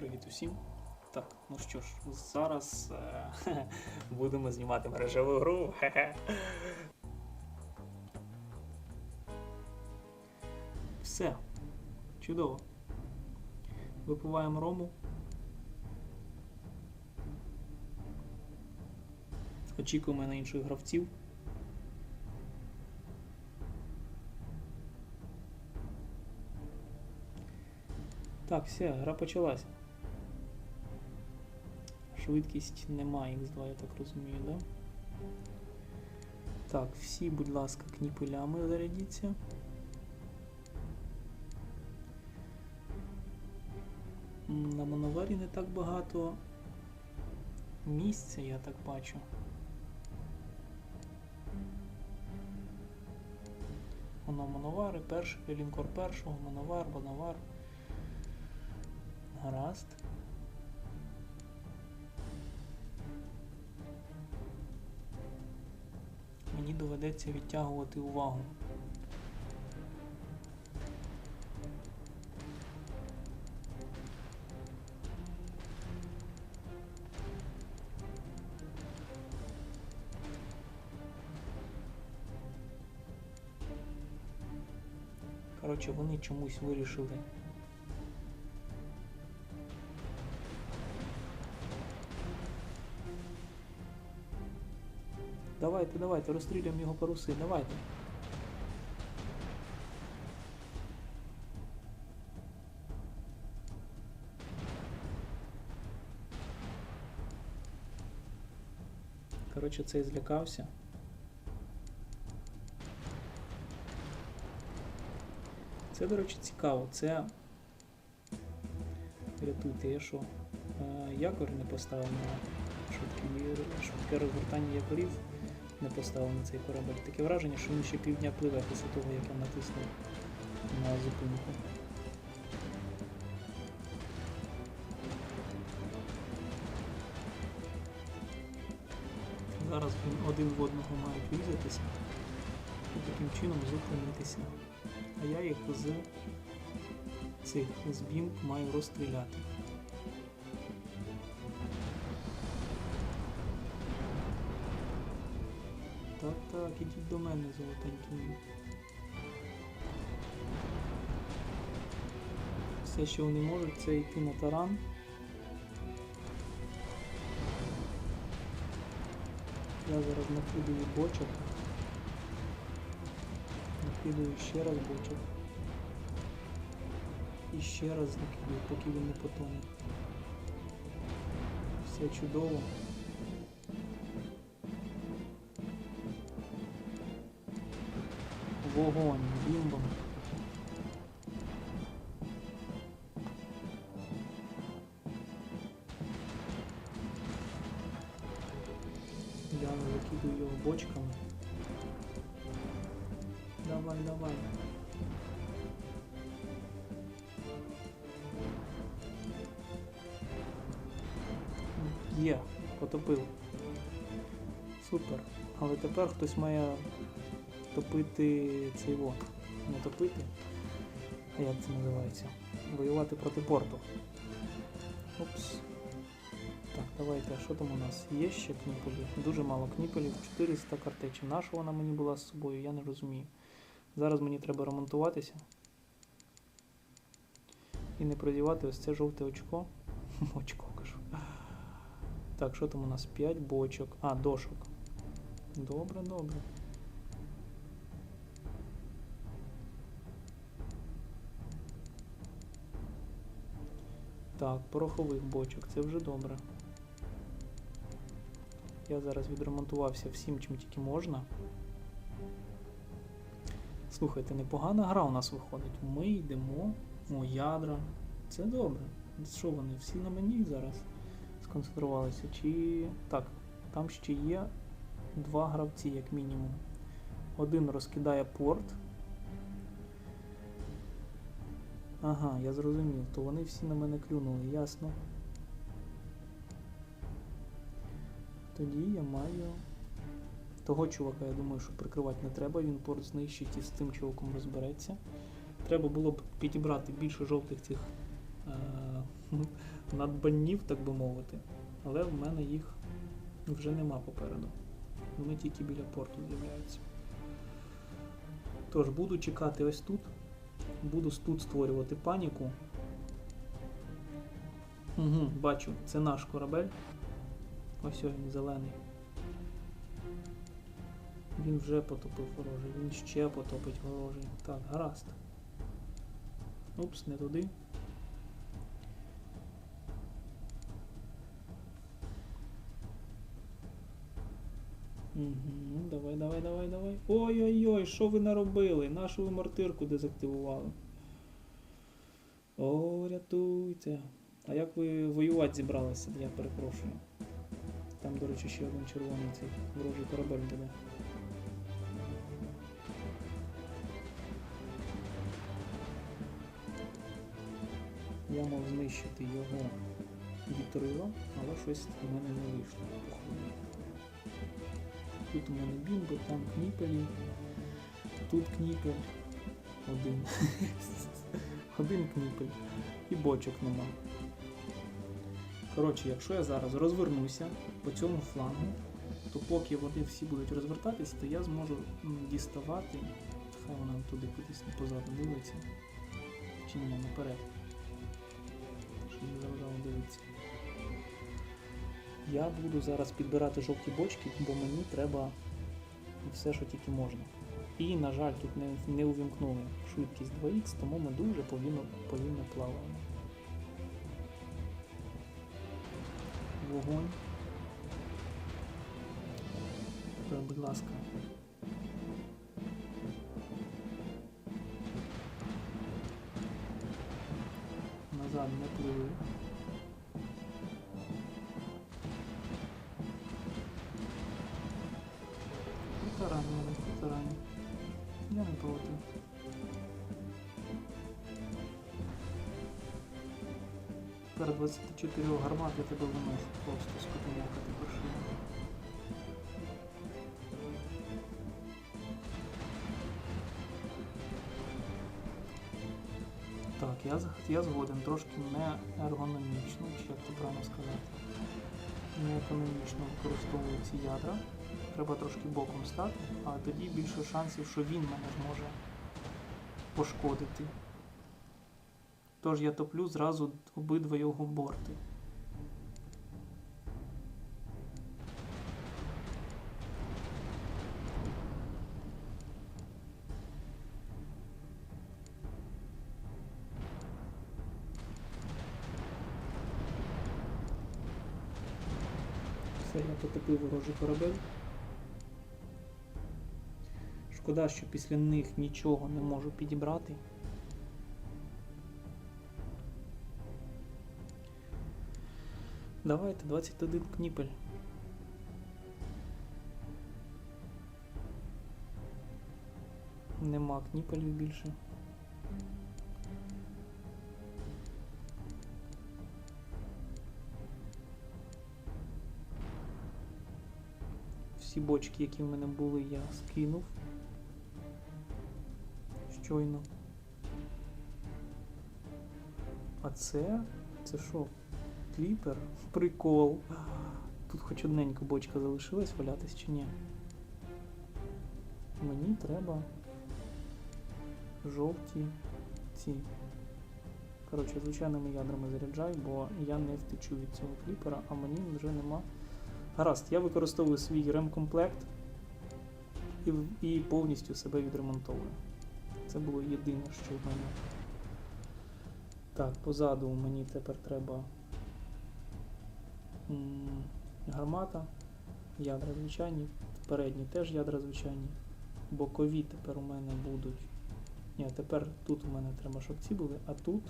Привіт усім. Так, ну що ж, зараз е, будемо знімати мережеву гру. Хе-хе. Все. Чудово. Випиваємо рому. Очікуємо на інших гравців. Так, все, гра почалась. Швидкість немає X2, я так розумію, да? Так, всі, будь ласка, кніпелями зарядіться. На моноварі не так багато місця, я так бачу. Воно моновари, перший, лінкор першого, моновар, моновар. Гаразд. Мені доведеться відтягувати увагу. Коротше, вони чомусь вирішили Давайте, давайте, розстрілюємо його паруси, давайте. Коротше, цей злякався. Це, до речі, цікаво. Це. Рятуйте, я що? Е, якор не поставив на швидке розгортання якорів не поставив на цей корабель. Таке враження, що він ще півдня пливе після того, як я натиснув на зупинку. Зараз він один в одного мають врізатися і таким чином зупинитися. А я їх з цих з бімб маю розстріляти. Ідіть до мене, золотенькі. Все, що вони можуть, це йти на таран. Я зараз накидаю бочок. Накидаю ще раз бочок. І ще раз накидаю, поки він не потоне. Все чудово. Вогонь, бімбом. Я закидаю його бочками. Давай, давай. Є, потопив. Супер. Але тепер хтось має топити цей во. Не топити. А як це називається? Воювати проти порту. Опс. Так, давайте, а що там у нас? Є ще кніпелі? Дуже мало кніпелів, 400 картечів. Наша вона мені була з собою, я не розумію. Зараз мені треба ремонтуватися. І не продівати ось це жовте очко. Очко кажу. Так, що там у нас? 5 бочок. А, дошок. Добре, добре. Так, порохових бочок, це вже добре. Я зараз відремонтувався всім, чим тільки можна. Слухайте, непогана гра у нас виходить. Ми йдемо, о, ядра. Це добре. Що вони? Всі на мені зараз сконцентрувалися? Чи. Так, там ще є два гравці, як мінімум. Один розкидає порт. Ага, я зрозумів, то вони всі на мене клюнули, ясно. Тоді я маю. Того чувака, я думаю, що прикривати не треба, він порт знищить і з тим чуваком розбереться. Треба було б підібрати більше жовтих цих е- надбаннів, так би мовити. Але в мене їх вже нема попереду. Вони тільки біля порту з'являються. Тож буду чекати ось тут. Буду тут створювати паніку. Угу, бачу, це наш корабель. Ось він зелений. Він вже потопив ворожий, він ще потопить ворожий. Так, гаразд. Упс, не туди. Угу, давай, давай, давай, давай. Ой-ой-ой, що ви наробили? Нашу ви мортирку дезактивували. О, рятуйте. А як ви воювати зібралися, я перепрошую. Там, до речі, ще один червоний цей ворожий корабель буде. Я мав знищити його вітрило, але щось в мене не вийшло. Тут у мене бімби, там кніпелі, тут кніпель. Один. Один кніпель. І бочок нема. Коротше, якщо я зараз розвернуся по цьому флангу, то поки вони всі будуть розвертатись, то я зможу діставати. Хай вона туди кудись позаду дивиться. Чи ні, наперед. Я буду зараз підбирати жовті бочки, бо мені треба все, що тільки можна. І, на жаль, тут не, не увімкнули швидкість 2х, тому ми дуже повільно, повільно плаваємо. Вогонь. Будь ласка. Назад не пливи. Я. Я не проти. Тепер 24 гармат я тебе виношу просто скотиняка ти паршива. Так, я, я згоден, трошки не ергономічно, чи як це правильно сказати. Не економічно використовую ці ядра. Треба трошки боком стати, а тоді більше шансів, що він мене зможе пошкодити. Тож я топлю зразу обидва його борти. Все, я потопив ворожий корабель. Шкода, що після них нічого не можу підібрати. Давайте 21 кніпель. Нема кніпелів більше. Всі бочки, які в мене були, я скинув. Щойно. А це? Це що? Кліпер? Прикол. Тут хоч одненька бочка залишилась валятись чи ні? Мені треба жовті ці. Коротше, звичайними ядрами заряджаю, бо я не втечу від цього кліпера, а мені вже нема. Гаразд, я використовую свій ремкомплект і, і повністю себе відремонтовую. Це було єдине, що в мене. Так, позаду мені тепер треба гармата, ядра звичайні, передні теж ядра звичайні. Бокові тепер у мене будуть. Ні, тепер тут у мене треба, щоб ці були, а тут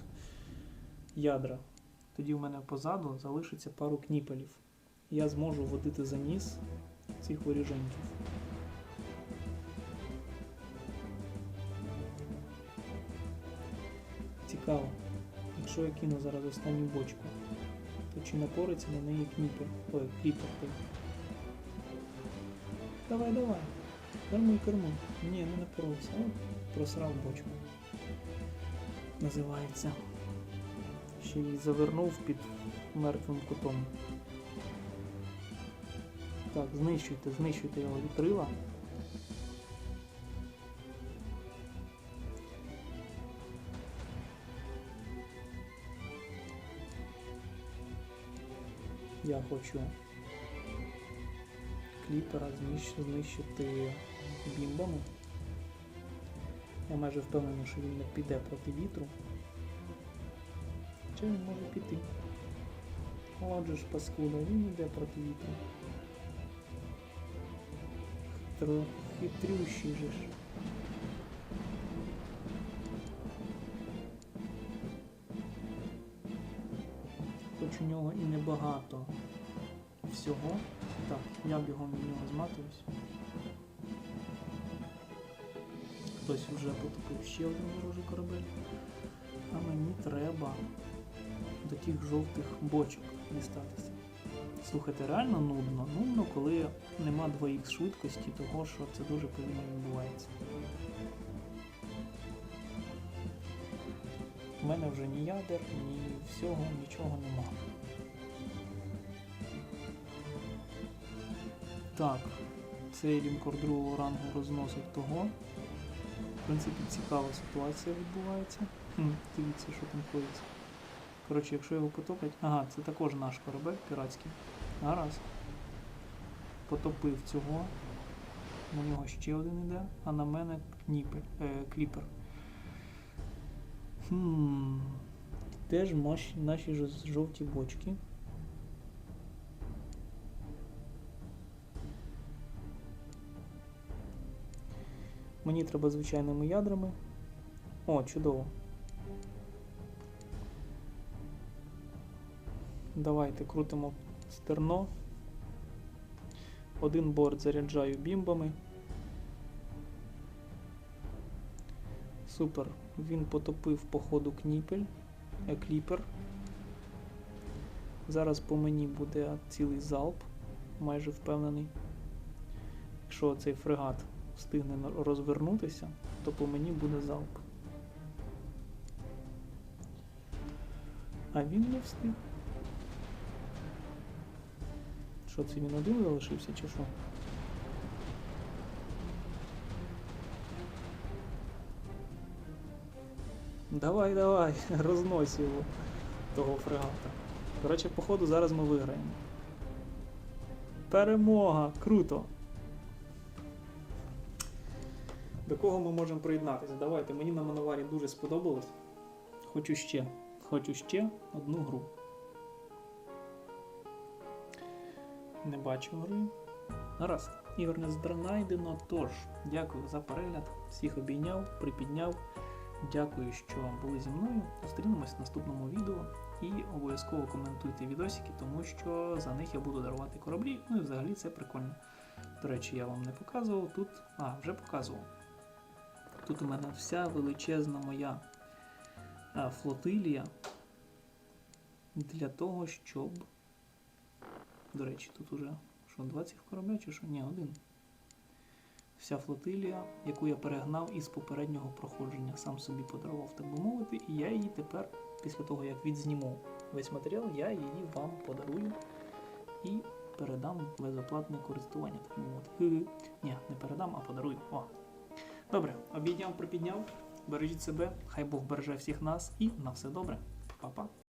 ядра. Тоді у мене позаду залишиться пару кніпелів. Я зможу водити за ніс цих воріженьків. Цікаво. Якщо я кину зараз останню бочку, то чи напориться на неї кніпер? Ой, кліпер той. Давай, давай. Кермуй, кермуй. Ні, не напоровся. От просрав бочку. Називається. Ще й завернув під мертвим кутом. Так, знищуйте, знищуйте його вітрила. Я хочу кліпера знищити бімбами. Я майже впевнений, що він не піде проти вітру. Чи він може піти? Отже ж паскуда, він йде проти вітру. Хитрющий же ж. Нього і небагато всього. Так, я бігом від нього зматуюсь. Хтось вже потопив ще один ворожий корабель. А мені треба до тих жовтих бочок дістатися. Слухайте, реально нудно. Нудно, коли нема 2х швидкості, того що це дуже повільно відбувається. У мене вже ні ядер, ні всього, нічого нема. Так, цей лінкор другого рангу розносить того. В принципі, цікава ситуація відбувається. Хм, дивіться, що там коїться. Коротше, якщо його потоплять. Ага, це також наш корабель піратський. Гаразд. Потопив цього. На нього ще один іде, а на мене кніпель, е, кліпер. Хм. Де ж наші, наші жовті бочки? Мені треба звичайними ядрами. О, чудово. Давайте крутимо стерно. Один борт заряджаю бімбами. Супер. Він потопив по ходу кніпель, е, кліпер. Зараз по мені буде цілий залп, майже впевнений. Якщо цей фрегат встигне розвернутися, то по мені буде залп. А він не встиг. Що це він один залишився чи що? Давай, давай, рознось його, того фрегата. Коротше, походу зараз ми виграємо. Перемога! Круто! До кого ми можемо приєднатися? Давайте, мені на Мановарі дуже сподобалось. Хочу ще. Хочу ще одну гру. Не бачу гри. Гаразд. Ігор не знайдено. Тож, дякую за перегляд. Всіх обійняв, припідняв. Дякую, що були зі мною. Зустрінемось в наступному відео і обов'язково коментуйте відосики, тому що за них я буду дарувати кораблі. Ну і взагалі це прикольно. До речі, я вам не показував тут. А, вже показував. Тут у мене вся величезна моя флотилія для того, щоб. До речі, тут уже що, 20 корабля чи що? Ні, один. Вся флотилія, яку я перегнав із попереднього проходження, сам собі подарував, так би мовити, і я її тепер, після того як відзніму весь матеріал, я її вам подарую і передам безоплатне користування, так би мовити. Ні, не передам, а подарую. О. Добре, обійняв, припідняв. Бережіть себе, хай Бог береже всіх нас і на все добре. Па-па.